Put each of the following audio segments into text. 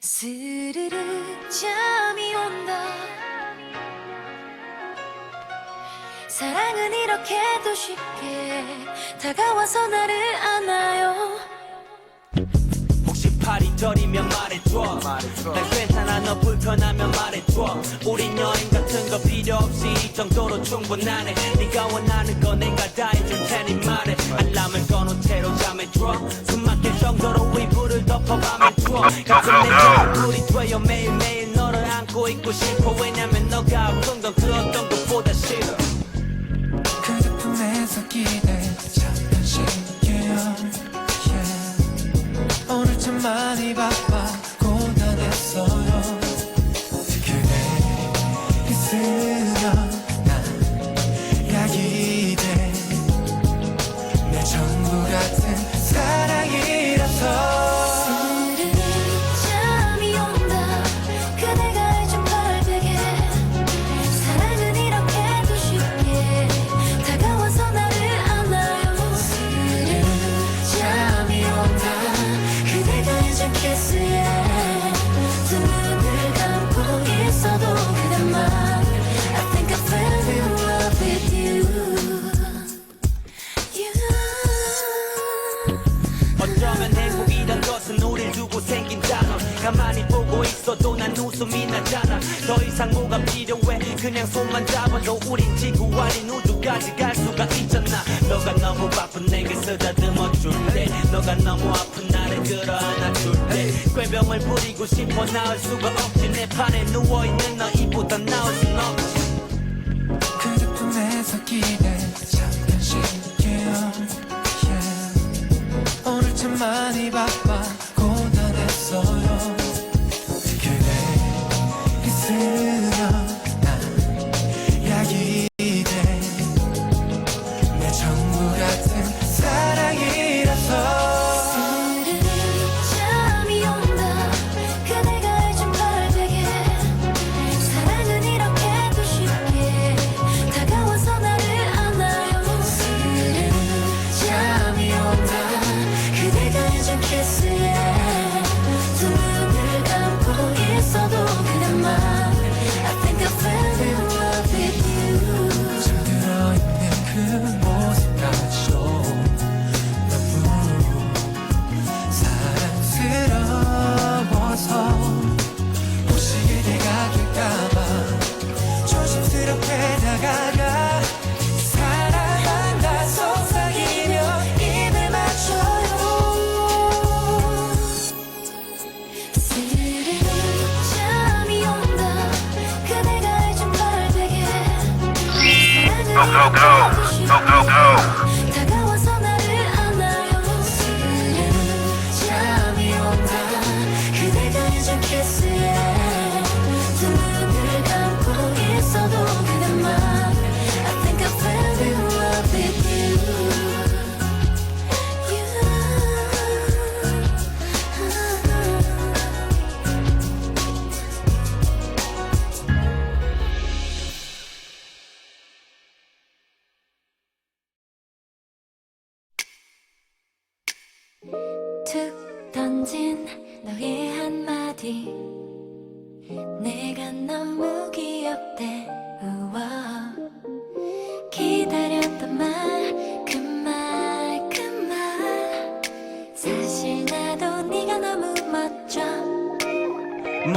스르르 잠이 온다. 사랑은 이렇게도 쉽게 다가와서 나를 안아요. 혹시 팔이 저리면 말해줘. 난 괜찮아 너 불편하면 말해줘. 우린 여행 같은 거 필요 없이 이 정도로 충분하네. 네가 원하는 거 내가 다 해줄 테니 말해. 알람을 꺼놓은 채로 잠에 들어 내 얼굴이 돼요. 매일매일 너를 안고 있고 싶어. 왜냐면 너가 아픈 건그 어떤 것보다 싫어. 그대 품에서 기대 잠깐 쉴게요 yeah. 오늘 참 많이 바빠 고단했어요. 그대 있으면 난 약이 돼내 전부 같은 사랑이 뭐가 필요해. 그냥 손만 잡아도 우린 지구 아닌 우주까지 갈 수가 있잖아. 너가 너무 바쁜 내게 쓰다듬어 줄때 너가 너무 아픈 나를 끌어안아 줄때 꾀병을 부리고 싶어 나을 수가 없지. 내 판에 누워있는 너 이보다 나을 순 없지 다가가 사랑한다 속삭이며 입을 맞춰요. 스르르 잠이 온다. 그대가 해준 발베개 사랑은 이렇게도 쉽게 한마디 내가 너무 귀엽대. 우와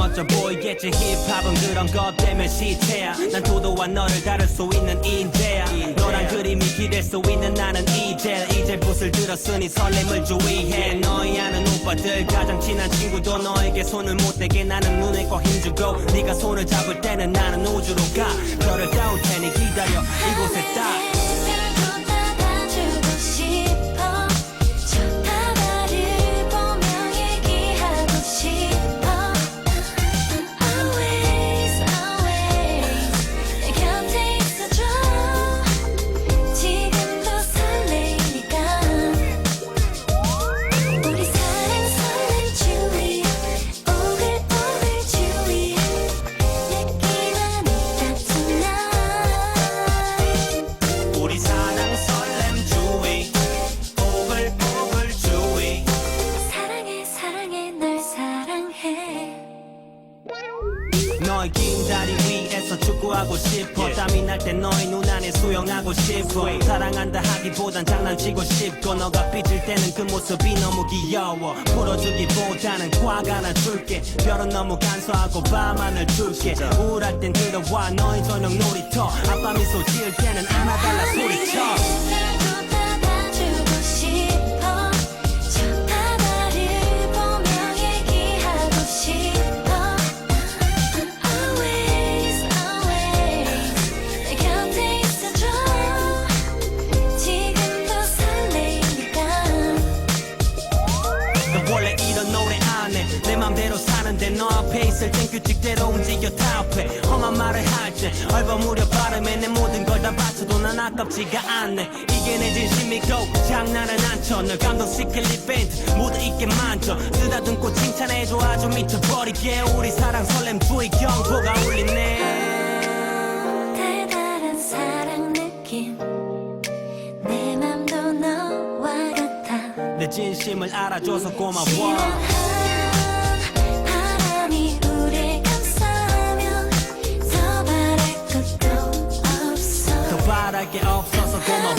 멋져 보이겠지. 힙합은 그런 것 때문에 시체야. 난 도도와 너를 다룰 수 있는 인재야. 너란 그림이 기댈 수 있는 나는 이제 이제 붓을 들었으니 설렘을 주의해. 너희 아는 오빠들 가장 친한 친구도 너에게 손을 못 대게 나는 눈에 꼭 힘주고 네가 손을 잡을 때는 나는 우주로 가. 별을 따올 테니 기다려. 이곳에 딱 너의 긴 다리 위에서 축구하고 싶어. 땀이 날 때 너의 눈 안에 수영하고 싶어. 사랑한다 하기보단 장난치고 싶고. 너가 삐질 때는 그 모습이 너무 귀여워. 풀어주기보다는 화가 하나 줄게. 별은 너무 간소하고 밤하늘 줄게. 우울할 땐 들어와. 너의 저녁 놀이터. 아빠 미소 지을 때는 안아달라 소리쳐 원래 이런 노래 안해 내 맘대로 사는데 너 앞에 있을 땐 규칙대로 움직여 답해. 험한 말을 할때 얼버무려 발음에 내 모든 걸 다 바쳐도 난 아깝지가 않네. 이게 내 진심이고 장난은 안쳐널 감동시킬 이벤트 모두 있게 만져. 쓰다듬고 칭찬해줘. 아주 미쳐버리게. 우리 사랑 설렘 두의 경보가 울리네 내 진심을 알아줘서 고마워. 시원한 바람이 우릴 감싸면 더 바랄 것도 없어. 더 바랄 게 없어서 고마워